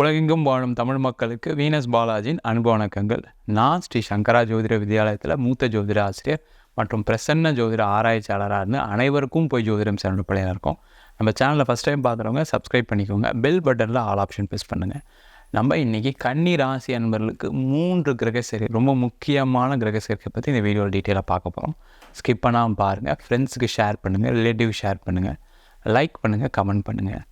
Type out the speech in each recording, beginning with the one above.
உலகெங்கும் வாழும் தமிழ் மக்களுக்கு வீனஸ் பாலாஜியின் அன்பு வணக்கங்கள். நான் ஸ்ரீ சங்கரா ஜோதிட வித்யாலயத்தில் மூத்த ஜோதிட ஆசிரியர் மற்றும் பிரசன்ன ஜோதிட ஆராய்ச்சியாளராக இருந்து அனைவருக்கும் போய் ஜோதிடம் சேனல் பிள்ளையாக இருக்கும். நம்ம சேனலில் ஃபஸ்ட் டைம் பார்க்குறவங்க சப்ஸ்கிரைப் பண்ணிக்கோங்க. பெல் பட்டனில் ஆல் ஆப்ஷன் ப்ரெஸ் பண்ணுங்கள் நம்ம இன்றைக்கி கன்னி ராசி அன்பர்களுக்கு மூன்று கிரக சேர்க்கை ரொம்ப முக்கியமான கிரக சேர்க்கை பற்றி இந்த வீடியோவில் டீட்டெயிலாக பார்க்க போகிறோம் ஸ்கிப் பண்ணாமல் பாருங்கள் ஃப்ரெண்ட்ஸுக்கு ஷேர் பண்ணுங்கள் ரிலேட்டிவ் ஷேர் பண்ணுங்கள் லைக் பண்ணுங்கள் கமெண்ட் பண்ணுங்கள்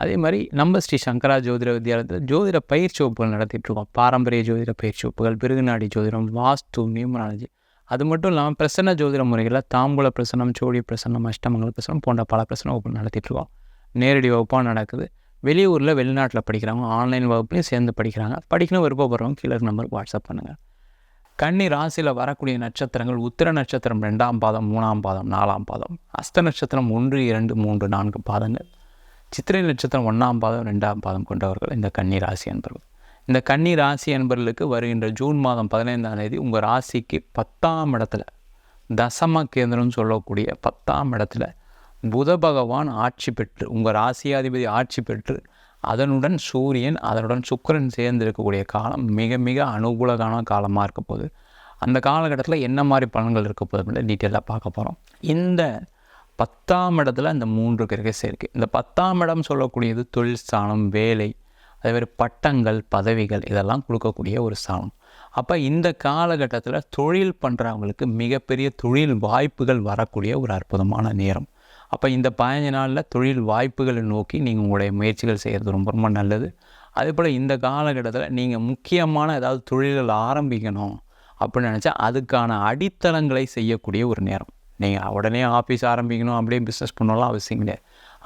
அதே மாதிரி நம்ம ஸ்ரீ சங்கரா ஜோதிட வித்யாலயத்தில் ஜோதிட பயிற்சி வகுப்புகள் நடத்திட்டுருக்கோம் பாரம்பரிய ஜோதிட பயிற்சி வகுப்புகள் பிருகுநாடி ஜோதிடம் வாஸ்து நியூமராலஜி. அது மட்டும் இல்லாமல் பிரசன்ன ஜோதிட முறைகளில் தாம்பூல பிரசனம் சோழி பிரசனம் அஷ்டமங்கல பிரசனம் போன்ற பல பிரசன வகுப்பு நடத்திட்டுருக்கோம் நேரடி வகுப்பாக நடக்குது. வெளியூரில் வெளிநாட்டில் படிக்கிறவங்க ஆன்லைன் வகுப்புலையும் சேர்ந்து படிக்கிறாங்க. படிக்கணும் விருப்பப்படுறவங்க கீழே நம்பருக்கு வாட்ஸ்அப் பண்ணுங்கள் கன்னி ராசியில் வரக்கூடிய நட்சத்திரங்கள் உத்திர நட்சத்திரம் ரெண்டாம் பாதம் மூணாம் பாதம் நாலாம் பாதம் அஸ்த நட்சத்திரம் ஒன்று இரண்டு மூன்று நான்கு பாதங்கள். சித்திரை நட்சத்திரம் ஒன்றாம் பாதம் ரெண்டாம் பாதம் கொண்டவர்கள் இந்த கன்னி ராசி என்பர்கள் இந்த கன்னி ராசி என்பர்களுக்கு வருகின்ற ஜூன் மாதம் பதினைந்தாம் தேதி உங்கள் ராசிக்கு பத்தாம் இடத்துல தசம கேந்திரம்னு சொல்லக்கூடிய பத்தாம் இடத்துல புத பகவான் ஆட்சி பெற்று உங்கள் ராசியாதிபதி ஆட்சி பெற்று அதனுடன் சூரியன் அதனுடன் சுக்கிரன் சேர்ந்து இருக்கக்கூடிய காலம் மிக மிக அனுகூலமான காலமாக இருக்க போகுது. அந்த காலகட்டத்தில் என்ன மாதிரி பலன்கள் இருக்க போகுது அப்படின்னு டீட்டெயிலாக பார்க்க போகிறோம் இந்த பத்தாம் இடத்துல இந்த மூன்று கிரக இருக்குது இந்த பத்தாம் இடம் சொல்லக்கூடியது தொழில் ஸ்தானம் வேலை அதே மாதிரி பட்டங்கள் பதவிகள் இதெல்லாம் கொடுக்கக்கூடிய ஒரு ஸ்தானம் அப்போ இந்த காலகட்டத்தில் தொழில் பண்ணுறவங்களுக்கு மிகப்பெரிய தொழில் வாய்ப்புகள் வரக்கூடிய ஒரு அற்புதமான நேரம். அப்போ இந்த பதினஞ்சு நாளில் தொழில் வாய்ப்புகளை நோக்கி நீங்கள் உங்களுடைய முயற்சிகள் செய்கிறது ரொம்ப ரொம்ப நல்லது. அதே போல் இந்த காலகட்டத்தில் நீங்கள் முக்கியமான ஏதாவது தொழில்கள் ஆரம்பிக்கணும் அப்படின்னு நினச்சா அதுக்கான அடித்தளங்களை செய்யக்கூடிய ஒரு நேரம். நீங்கள் உடனே ஆஃபீஸ் ஆரம்பிக்கணும் அப்படியே பிஸ்னஸ் பண்ணலாம் அவசியம் கிடையாது.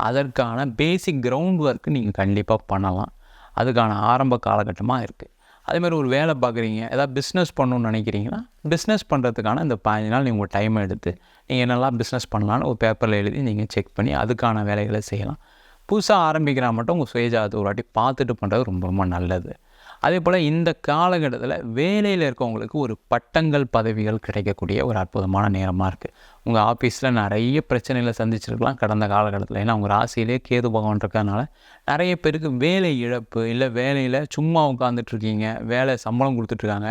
அதற்கான பேசிக் கிரவுண்ட் ஒர்க்கு நீங்கள் கண்டிப்பாக பண்ணலாம். அதுக்கான ஆரம்ப காலகட்டமாக இருக்குது அதேமாதிரி ஒரு வேலை பார்க்குறீங்க ஏதாவது பிஸ்னஸ் பண்ணணும்னு நினைக்கிறீங்கன்னா பிஸ்னஸ் பண்ணுறதுக்கான இந்த பதினஞ்சு நாள் நீங்கள் டைம் எடுத்து நீங்கள் என்னெல்லாம் பிஸ்னஸ் பண்ணலான்னு ஒரு பேப்பரில் எழுதி நீங்கள் செக் பண்ணி அதுக்கான வேலைகளை செய்யலாம். புதுசாக ஆரம்பிக்கிறா மட்டும் உங்கள் சுயஜாதத்தை ஒரு வாட்டி பார்த்துட்டு பண்ணுறது ரொம்ப ரொம்ப நல்லது. அதே போல் இந்த காலகட்டத்தில் வேலையில் இருக்கவங்களுக்கு ஒரு பட்டங்கள் பதவிகள் கிடைக்கக்கூடிய ஒரு அற்புதமான நேரமாக இருக்குது உங்கள் ஆஃபீஸில் நிறைய பிரச்சனைகளை சந்திச்சிருக்கலாம் கடந்த காலகட்டத்தில். ஏன்னா உங்கள் ராசியிலே கேது பகவான் இருக்கனால நிறைய பேருக்கு வேலை இழப்பு இல்லை வேலையில் சும்மா உட்காந்துட்ருக்கீங்க வேலை சம்பளம் கொடுத்துட்ருக்காங்க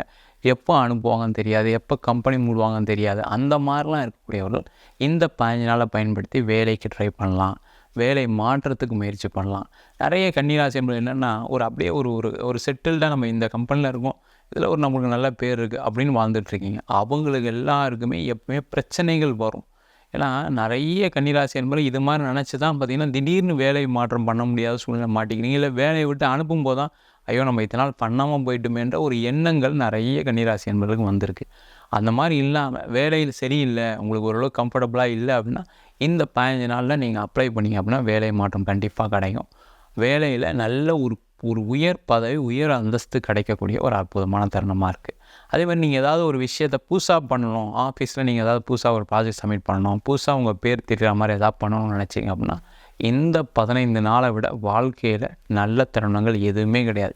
எப்போ அனுப்புவாங்கன்னு தெரியாது எப்போ கம்பெனி மூடுவாங்கன்னு தெரியாது. அந்த மாதிரிலாம் இருக்கக்கூடியவர்கள் இந்த பதினஞ்சு நாளை பயன்படுத்தி வேலைக்கு ட்ரை பண்ணலாம். வேலை மாற்றத்துக்கு முயற்சி பண்ணலாம். நிறைய கன்னிராசி என்பது என்னென்னா ஒரு அப்படியே ஒரு ஒரு ஒரு செட்டில்டாக நம்ம இந்த கம்பெனியில் இருக்கோம். இதில் ஒரு நம்மளுக்கு நல்ல பேர் இருக்குது அப்படின்னு வாழ்ந்துட்டுருக்கீங்க அவங்களுக்கு எல்லாருக்குமே எப்பவுமே பிரச்சனைகள் வரும். ஏன்னா நிறைய கன்னிராசி என்பது இது மாதிரி நினச்சி தான் பார்த்திங்கன்னா திடீர்னு வேலை மாற்றம் பண்ண முடியாத சூழ்நிலை மாட்டிக்கிறீங்க. இல்லை வேலையை விட்டு அனுப்பும்போது தான் ஐயோ நம்ம இத்தனை நாள் பண்ணாமல் போயிட்டுமேன்ற ஒரு எண்ணங்கள் நிறைய கன்னிராசி என்பதுக்கு வந்திருக்கு. அந்த மாதிரி இல்லாமல் வேலையில் சரியில்லை உங்களுக்கு ஓரளவு கம்ஃபர்டபுளாக இல்லை அப்படின்னா இந்த பதினஞ்சு நாளில் நீங்கள் அப்ளை பண்ணிங்க அப்படின்னா வேலை மாற்றம் கண்டிப்பாக கிடைக்கும். வேலையில் நல்ல ஒரு ஒரு உயர் பதவி உயர் அந்தஸ்து கிடைக்கக்கூடிய ஒரு அற்புதமான தருணமாக இருக்குது அதே மாதிரி நீங்கள் ஏதாவது ஒரு விஷயத்தை புதுசாக பண்ணணும் ஆஃபீஸில் நீங்கள் ஏதாவது புதுசாக ஒரு ப்ராஜெக்ட் சப்மிட் பண்ணணும் புதுசாக உங்கள் பேர் தெரிகிற மாதிரி ஏதாவது பண்ணணும்னு நினச்சிங்க அப்படின்னா இந்த பதினைந்து நாளை விட வாழ்க்கையில் நல்ல தருணங்கள் எதுவுமே கிடையாது.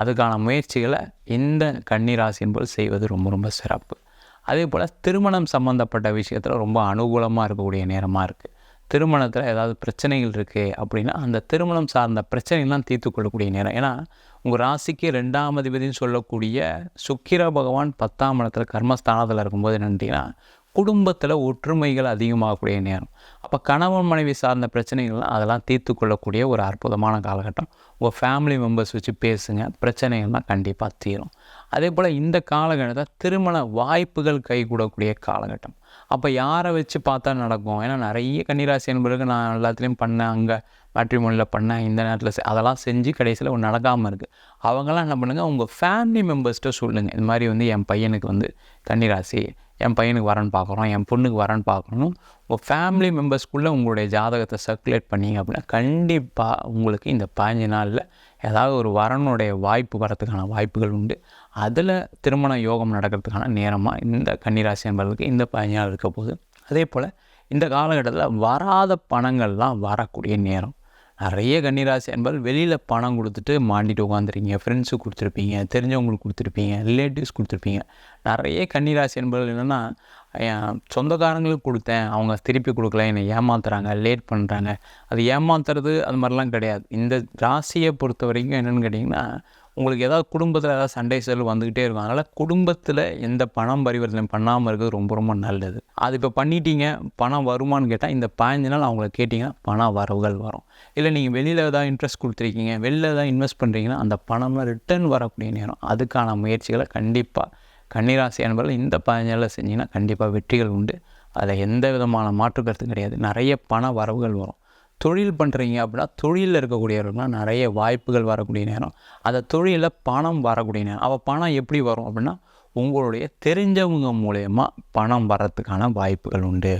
அதுக்கான முயற்சிகளை இந்த கன்னிராசி என்பது செய்வது ரொம்ப ரொம்ப சிறப்பு. அதே போல் திருமணம் சம்மந்தப்பட்ட விஷயத்தில் ரொம்ப அனுகூலமாக இருக்கக்கூடிய நேரமாக இருக்குது திருமணத்தில் ஏதாவது பிரச்சனைகள் இருக்குது அப்படின்னா அந்த திருமணம் சார்ந்த பிரச்சனைகள்லாம் தீர்த்து கொள்ளக்கூடிய நேரம். ஏன்னா உங்கள் ராசிக்கு ரெண்டாம் அதிபதினு சொல்லக்கூடிய சுக்கிர பகவான் பத்தாம் இடத்துல கர்மஸ்தானத்தில் இருக்கும்போது என்னென்னா குடும்பத்தில் ஒற்றுமைகள் அதிகமாகக்கூடிய நேரம். அப்போ கணவன் மனைவி சார்ந்த பிரச்சனைகள்லாம் அதெல்லாம் தீர்த்து கொள்ளக்கூடிய ஒரு அற்புதமான காலகட்டம். உங்கள் ஃபேமிலி மெம்பர்ஸ் வச்சு பேசுங்க பிரச்சனைகள்லாம் கண்டிப்பாக தீரும். அதே போல் இந்த காலகட்டத்தில் திருமண வாய்ப்புகள் கைகூடக்கூடிய காலகட்டம். அப்போ யாரை வச்சு பார்த்தா நடக்கும்? ஏன்னா நிறைய கன்னிராசி என்பதற்கு நான் எல்லாத்துலேயும் பண்ணேன். அங்கே மேட்ரிமோனியில் பண்ணேன். இந்த நேரத்தில் அதெல்லாம் செஞ்சு கடைசியில் ஒன்று நடக்காமல் இருக்குது அவங்களாம் என்ன பண்ணுங்கள் உங்கள் ஃபேமிலி மெம்பர்ஸ்கிட்ட சொல்லுங்கள் இந்த மாதிரி வந்து என் பையனுக்கு வந்து கன்னிராசி என் பையனுக்கு வரேன்னு பார்க்குறோம் என் பொண்ணுக்கு வரேன்னு பார்க்கணும் உங்கள் ஃபேமிலி மெம்பர்ஸ்க்குள்ளே உங்களுடைய ஜாதகத்தை சர்க்குலேட் பண்ணிங்க அப்படின்னா கண்டிப்பாக உங்களுக்கு இந்த பதினஞ்சு நாளில் ஏதாவது ஒரு வரனுடைய வாய்ப்பு வரத்துக்கான வாய்ப்புகள் உண்டு. அதில் திருமண யோகம் நடக்கிறதுக்கான நேரமாக இந்த கன்னிராசி என்பதற்கு இந்த பயனாக இருக்க போகுது. அதே போல் இந்த காலகட்டத்தில் வராத பணங்கள்லாம் வரக்கூடிய நேரம். நிறைய கன்னிராசி என்பது வெளியில் பணம் கொடுத்துட்டு மாண்டிட்டு உட்காந்துருக்கீங்க ஃப்ரெண்ட்ஸுக்கு கொடுத்துருப்பீங்க தெரிஞ்சவங்களுக்கு கொடுத்துருப்பீங்க ரிலேட்டிவ்ஸ் கொடுத்துருப்பீங்க. நிறைய கன்னிராசி என்பது என்னென்னா சொந்தக்காரங்களுக்கு கொடுத்தேன் அவங்க திருப்பி கொடுக்கல என்னை ஏமாத்துறாங்க லேட் பண்ணுறாங்க அது ஏமாத்துறது அது மாதிரிலாம் கிடையாது. இந்த ராசியை பொறுத்த வரைக்கும் என்னென்னு கேட்டிங்கன்னா உங்களுக்கு ஏதாவது குடும்பத்தில் ஏதாவது சண்டை செல் வந்துக்கிட்டே இருக்கும். அதனால் குடும்பத்தில் எந்த பணம் பரிவர்த்தனை பண்ணாமல் இருக்கிறது ரொம்ப ரொம்ப நல்லது. அது இப்போ பண்ணிட்டீங்க பணம் வருமான்னு கேட்டால் இந்த பதினஞ்சு நாள் அவங்கள கேட்டிங்கன்னா பண வரவுகள் வரும். இல்லை நீங்கள் வெளியில் ஏதாவது இன்ட்ரெஸ்ட் கொடுத்துருக்கீங்க வெளியில் ஏதாவது இன்வெஸ்ட் பண்ணுறீங்கன்னா அந்த பணம்லாம் ரிட்டர்ன் வரக்கூடிய நேரம். அதுக்கான முயற்சிகளை கண்டிப்பாக கன்னிராசி என்பதில் இந்த பதினஞ்சில் செஞ்சிங்கன்னா கண்டிப்பாக வெற்றிகள் உண்டு. அதில் எந்த விதமான மாற்று கருத்தும் கிடையாது. நிறைய பண வரவுகள் வரும். தொழில் பண்ணுறீங்க அப்படின்னா தொழிலில் இருக்கக்கூடியவர்கள்லாம் நிறைய வாய்ப்புகள் வரக்கூடிய நேரம். அந்த தொழிலில் பணம் வரக்கூடிய நேரம். அவள் பணம் எப்படி வரும் அப்படின்னா உங்களுடைய தெரிஞ்சவங்க மூலயமா பணம் வரத்துக்கான வாய்ப்புகள் உண்டு.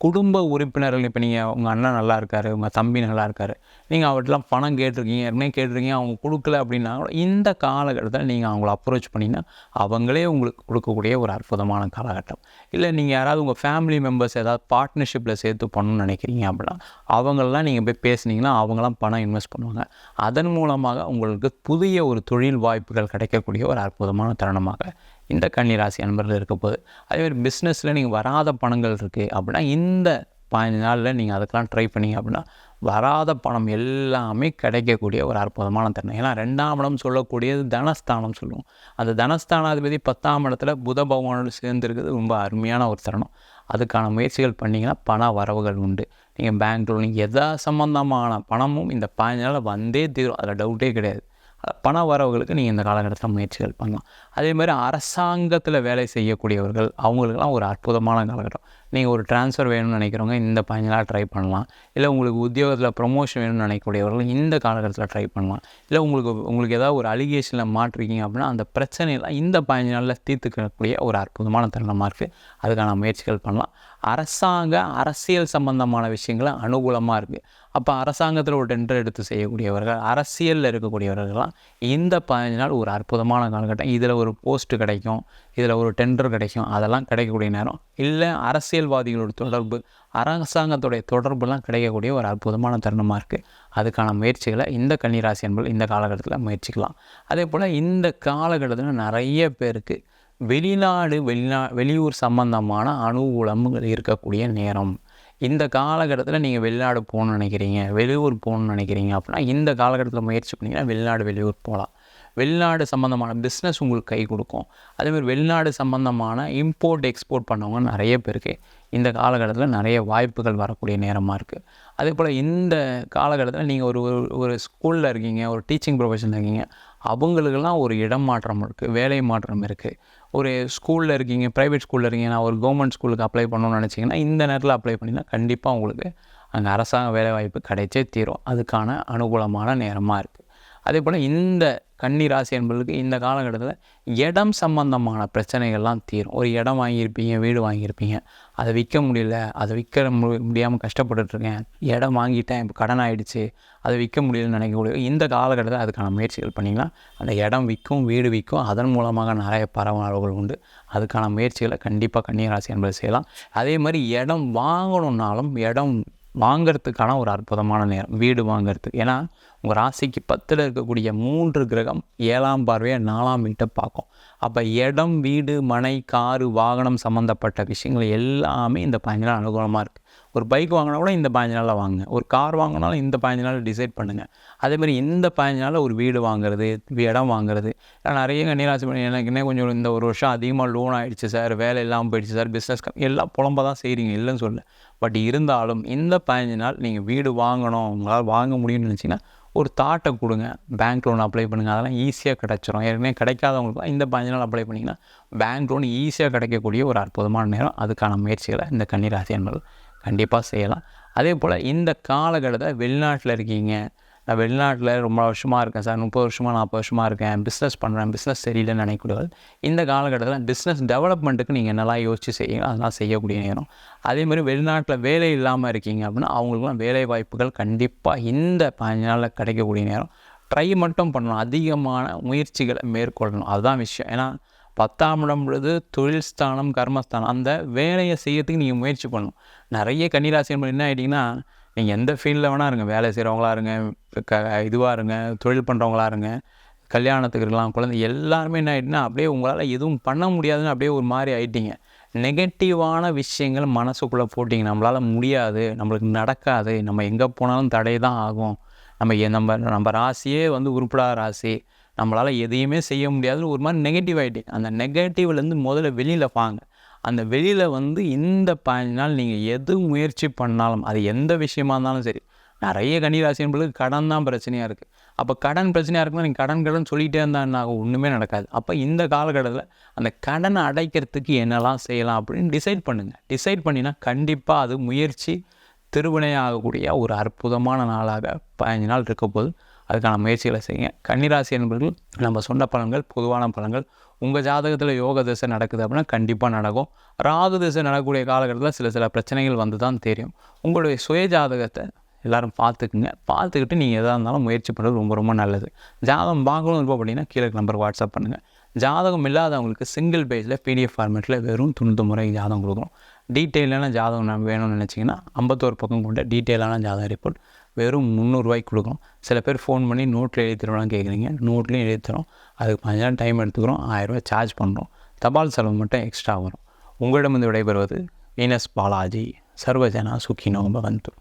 குடும்ப உறுப்பினர்கள் இப்போ நீங்கள் உங்கள் அண்ணன் நல்லா இருக்காரு உங்கள் தம்பி நல்லா இருக்காரு நீங்கள் அவர்கிட்டலாம் பணம் கேட்டிருக்கீங்க ஏற்கனவே கேட்டிருக்கீங்க அவங்க கொடுக்கல அப்படின்னா கூட இந்த காலகட்டத்தில் நீங்கள் அவங்கள அப்ரோச் பண்ணிங்கன்னா அவங்களே உங்களுக்கு கொடுக்கக்கூடிய ஒரு அற்புதமான காலகட்டம். இல்லை நீங்கள் யாராவது உங்கள் ஃபேமிலி மெம்பர்ஸ் ஏதாவது பார்ட்னர்ஷிப்பில் சேர்த்து பண்ணணும்னு நினைக்கிறீங்க அப்படின்னா அவங்களெலாம் நீங்கள் போய் பேசுனீங்கன்னா அவங்களாம் பணம் இன்வெஸ்ட் பண்ணுவாங்க. அதன் மூலமாக உங்களுக்கு புதிய ஒரு தொழில் வாய்ப்புகள் கிடைக்கக்கூடிய ஒரு அற்புதமான தருணமாக இந்த கன்னிராசி அன்பர்கள் இருக்க போது அதேமாதிரி பிஸ்னஸில் நீங்கள் வராத பணங்கள் இருக்குது அப்படின்னா இந்த பதினஞ்சு நாளில் நீங்கள் அதுக்கெலாம் ட்ரை பண்ணீங்க அப்படின்னா வராத பணம் எல்லாமே கிடைக்கக்கூடிய ஒரு அற்புதமான தருணம். ஏன்னா ரெண்டாம் இடம் சொல்லக்கூடியது தனஸ்தானம் சொல்லுவோம். அந்த தனஸ்தானாதிபதி பத்தாம் இடத்துல புத பகவானோடு சேர்ந்துருக்குது ரொம்ப அருமையான ஒரு தருணம். அதுக்கான முயற்சிகள் பண்ணிங்கன்னா பண வரவுகள் உண்டு. நீங்கள் பேங்க் லோன் எதா சம்மந்தமான பணமும் இந்த பதினஞ்சு நாளில் வந்தே தீரும். அதில் டவுட்டே கிடையாது. பண வரவுகளுக்கு நீங்கள் இந்த காலகட்டத்தில் முயற்சிகள் பண்ணலாம். அதே மாதிரி அரசாங்கத்தில் வேலை செய்யக்கூடியவர்கள் அவங்களுக்கெல்லாம் ஒரு அற்புதமான காலகட்டம். நீங்கள் ஒரு ட்ரான்ஸ்ஃபர் வேணும்னு நினைக்கிறவங்க இந்த பதினஞ்சு ட்ரை பண்ணலாம். இல்லை உங்களுக்கு உத்தியோகத்தில் ப்ரொமோஷன் வேணும்னு நினைக்கக்கூடியவர்கள் இந்த காலகட்டத்தில் ட்ரை பண்ணலாம். இல்லை உங்களுக்கு உங்களுக்கு ஏதாவது ஒரு அலிகேஷனில் மாட்டிருக்கீங்க அப்படின்னா அந்த பிரச்சனையெல்லாம் இந்த பதினஞ்சு நாளில் தீர்த்துக்கக்கூடிய ஒரு அற்புதமான தருணமாக இருக்குது அதுக்கான முயற்சிகள் பண்ணலாம். அரசாங்க அரசியல் சம்பந்தமான விஷயங்கள் அனுகூலமாக இருக்குது அப்போ அரசாங்கத்தில் ஒரு டெண்டர் எடுத்து செய்யக்கூடியவர்கள் அரசியலில் இருக்கக்கூடியவர்கள்லாம் இந்த பதினஞ்சு நாள் ஒரு அற்புதமான காலகட்டம். இதில் ஒரு போஸ்ட்டு கிடைக்கும். இதில் ஒரு டெண்டர் கிடைக்கும். அதெல்லாம் கிடைக்கக்கூடிய நேரம். இல்லை அரசியல்வாதிகளோட தொடர்பு அரசாங்கத்துடைய தொடர்புலாம் கிடைக்கக்கூடிய ஒரு அற்புதமான தருணமாக இருக்குது அதுக்கான முயற்சிகளை இந்த கன்னிராசி என்பது இந்த காலகட்டத்தில் முயற்சிக்கலாம். அதே போல் இந்த காலகட்டத்தில் நிறைய பேருக்கு வெளிநாடு வெளிநா வெளியூர் சம்பந்தமான அனுகூலங்கள் இருக்கக்கூடிய நேரம். இந்த காலகட்டத்தில் நீங்கள் வெளிநாடு போகணுன்னு நினைக்கிறீங்க வெளியூர் போகணுன்னு நினைக்கிறீங்க அப்படின்னா இந்த காலகட்டத்தில் முயற்சி பண்ணிங்கன்னா வெளிநாடு வெளியூர் போகலாம். வெளிநாடு சம்மந்தமான பிஸ்னஸ் உங்களுக்கு கை கொடுக்கும். அதேமாதிரி வெளிநாடு சம்மந்தமான இம்போர்ட் எக்ஸ்போர்ட் பண்ணவங்க நிறைய பேருக்கு இந்த காலகட்டத்தில் நிறைய வாய்ப்புகள் வரக்கூடிய நேரமாக இருக்குது அதே போல் இந்த காலகட்டத்தில் நீங்கள் ஒரு ஒரு ஸ்கூலில் இருக்கீங்க ஒரு டீச்சிங் ப்ரொஃபஷனில் இருக்கீங்க அவங்களுக்கெல்லாம் ஒரு இடம் மாற்றம் இருக்குது வேலை மாற்றம் இருக்குது ஒரு ஸ்கூலில் இருக்கீங்க ப்ரைவேட் ஸ்கூலில் இருக்கீங்க நான் ஒரு கவர்மெண்ட் ஸ்கூலுக்கு அப்ளை பண்ணணும்னு நினச்சிங்கன்னா இந்த நேரத்தில் அப்ளை பண்ணிங்கன்னா கண்டிப்பாக உங்களுக்கு அங்கே அரசாங்க வேலைவாய்ப்பு கிடைச்சே தீரும். அதுக்கான அனுகூலமான நேரமாக இருக்குது அதே போல் இந்த கன்னி ராசி என்பதற்கு இந்த காலகட்டத்தில் இடம் சம்பந்தமான பிரச்சனைகள்லாம் தீரும். ஒரு இடம் வாங்கியிருப்பீங்க வீடு வாங்கியிருப்பீங்க. அதை விற்க முடியல அதை விற்க மு முடியாமல் கஷ்டப்பட்டுட்ருக்கேன் இடம் வாங்கிட்டேன் இப்போ கடன் ஆகிடுச்சு அதை விற்க முடியலன்னு நினைக்கக்கூடிய இந்த காலகட்டத்தில் அதுக்கான முயற்சிகள் பண்ணிங்கன்னா அந்த இடம் விற்கும் வீடு விற்கும் அதன் மூலமாக நிறைய பரவலாளர்கள் உண்டு. அதுக்கான முயற்சிகளை கண்டிப்பாக கன்னியராசி என்பது செய்யலாம். அதே மாதிரி இடம் வாங்கணுன்னாலும் இடம் வாங்கிறதுக்கான ஒரு அற்புதமான நேரம் வீடு வாங்கிறதுக்கு. ஏன்னா உங்கள் ராசிக்கு பத்தில் இருக்கக்கூடிய மூன்று கிரகம் ஏழாம் பார்வையை நாலாம் வீட்டை பார்க்கும். அப்போ இடம் வீடு மனை காரு வாகனம் சம்மந்தப்பட்ட விஷயங்கள் எல்லாமே இந்த பதினஞ்சு நாள் அனுகூலமாக இருக்குது ஒரு பைக் வாங்கினா கூட இந்த பதினஞ்சு நாளில் வாங்குங்க. ஒரு கார் வாங்கினாலும் இந்த பதினஞ்சு நாளில் டிசைட் பண்ணுங்கள் அதேமாதிரி இந்த பதினஞ்சு நாளில் ஒரு வீடு வாங்குறது இடம் வாங்குறது. நிறைய கன்னிராசி பண்ணி எனக்கு என்ன கொஞ்சம் இந்த ஒரு வருஷம் அதிகமாக லோன் ஆகிடுச்சு சார் வேலை இல்லாமல் போயிடுச்சு சார் பிஸ்னஸ் எல்லாம் புலம்ப தான் செய்கிறீங்க இல்லைன்னு சொல்ல பட் இருந்தாலும் இந்த பதினஞ்சு நாள் நீங்கள் வீடு வாங்கணும் உங்களால் வாங்க முடியும்னு நினச்சிங்கன்னா ஒரு தாட்டை கொடுங்க. பேங்க் லோன் அப்ளை பண்ணுங்கள் அதெல்லாம் ஈஸியாக கிடச்சிரும். ஏற்கனவே கிடைக்காதவங்களுக்கு இந்த பதினஞ்சு நாள் அப்ளை பண்ணிங்கன்னா பேங்க் லோன் ஈஸியாக கிடைக்கக்கூடிய ஒரு அற்புதமான நேரம். அதுக்கான முயற்சிகளை இந்த கன்னிராசி என்பது கண்டிப்பாக செய்யலாம். அதே போல் இந்த காலகட்டத்தில் வெளிநாட்டில் இருக்கீங்க. நான் வெளிநாட்டில் ரொம்ப வருஷமாக இருக்கேன் சார். முப்பது வருஷமாக நாற்பது வருஷமாக இருக்கேன். பிஸ்னஸ் பண்ணுறேன் பிஸ்னஸ் சரியில்லைன்னு நினைக்கூடாது இந்த காலகட்டத்தில் பிஸ்னஸ் டெவலப்மெண்ட்டுக்கு நீங்கள் என்னெல்லாம் யோசிச்சு செய்யுங்க அதெல்லாம் செய்யக்கூடிய நேரம். அதே மாதிரி வெளிநாட்டில் வேலை இல்லாமல் இருக்கீங்க அப்படின்னா அவங்களுக்குலாம் வேலை வாய்ப்புகள் கண்டிப்பாக இந்த பதினஞ்சு நாளில் கிடைக்கக்கூடிய நேரம். ட்ரை மட்டும் பண்ணணும். அதிகமான முயற்சிகளை மேற்கொள்ளணும். அதுதான் விஷயம். ஏன்னா பத்தாம் இடம் பொழுது தொழில் ஸ்தானம் கர்மஸ்தானம். அந்த வேலையை செய்யறதுக்கு நீங்கள் முயற்சி பண்ணணும். நிறைய கன்னிராசி என்ன ஆகிட்டிங்கன்னா நீங்கள் எந்த ஃபீல்டில் வேணால் இருங்க. வேலை செய்கிறவங்களா இருங்க. க இதுவாக இருங்க. தொழில் பண்ணுறவங்களா இருங்க. கல்யாணத்துக்கு இருக்கலாம் குழந்தை எல்லாருமே என்ன ஆகிட்டுனா அப்படியே உங்களால் எதுவும் பண்ண முடியாதுன்னு அப்படியே ஒரு மாதிரி ஆகிட்டீங்க நெகட்டிவான விஷயங்கள் மனசுக்குள்ளே போட்டிங்க. நம்மளால் முடியாது. நம்மளுக்கு நடக்காது. நம்ம எங்கே போனாலும் தடை தான் ஆகும். நம்ம எ- நம்ம நம்ம ராசியே வந்து உருப்படாத ராசி. நம்மளால் எதையுமே செய்ய முடியாதுன்னு ஒரு மாதிரி நெகட்டிவ் ஆகிட்டீங்க அந்த நெகட்டிவ்லேருந்து முதல்ல வெளியில் வாங்க. அந்த வெளியில் வந்து இந்த பதினஞ்சு நாள் நீங்கள் எது முயற்சி பண்ணாலும் அது எந்த விஷயமா இருந்தாலும் சரி நிறைய கன்னிராசி என்பதுக்கு கடன் தான் பிரச்சனையாக இருக்குது அப்போ கடன் பிரச்சனையாக இருக்குன்னா நீங்கள் கடன் கடன் சொல்லிகிட்டே இருந்தால் என்ன ஆகும்? ஒன்றுமே நடக்காது. அப்போ இந்த காலகட்டத்தில் அந்த கடனை அடைக்கிறதுக்கு என்னெல்லாம் செய்யலாம் அப்படின்னு டிசைட் பண்ணுங்கள் டிசைட் பண்ணினா கண்டிப்பாக அது முயற்சி திருவினையாகக்கூடிய ஒரு அற்புதமான நாளாக பதினஞ்சு நாள் இருக்க போது அதுக்கான முயற்சிகளை செய்யுங்க. கன்னிராசி என்பர்கள் நம்ம சொன்ன பலன்கள் பொதுவான பலன்கள் உங்கள் ஜாதகத்தில் யோக திசை நடக்குது அப்படின்னா கண்டிப்பாக நடக்கும். ராகு திசை நடக்கக்கூடிய காலகட்டத்தில் சில சில பிரச்சனைகள் வந்து தான் தெரியும். உங்களுடைய சுய ஜாதகத்தை எல்லோரும் பார்த்துக்குங்க. பார்த்துக்கிட்டு நீங்கள் எதாக இருந்தாலும் முயற்சி பண்ணுறது ரொம்ப ரொம்ப நல்லது. ஜாதகம் பார்க்கணும் இருப்போம் அப்படின்னா கீழே நம்பர் வாட்ஸ்அப் பண்ணுங்கள் ஜாதகம் இல்லாதவங்களுக்கு சிங்கிள் பேஜில் பிடிஎஃப் ஃபார்மேட்டில் வெறும் தொண்ணூற்றி முறை ஜாதகம் கொடுக்குறோம் டீட்டெயிலான ஜாதகம் வேணும்னு நினச்சிங்கன்னா ஐம்பத்தோரு பக்கம் கொண்ட டீட்டெயிலான ஜாதக ரிப்போர்ட் வெறும் முந்நூறுரூவாய்க்கு கொடுக்குறோம் சில பேர் ஃபோன் பண்ணி நோட்டில் எழுதி தருவோம்னு கேட்குறீங்க. நோட்லேயும் எழுதி தரோம் அதுக்கு கொஞ்ச நேரம் டைம் எடுத்துக்கிறோம் ஆயிரரூவா சார்ஜ் பண்ணுறோம் தபால் செலவு மட்டும் எக்ஸ்ட்ரா வரும். உங்களிடமிருந்து விடைபெறுவது வீனஸ் பாலாஜி. சர்வஜனா சுக்கினோ பவந்து.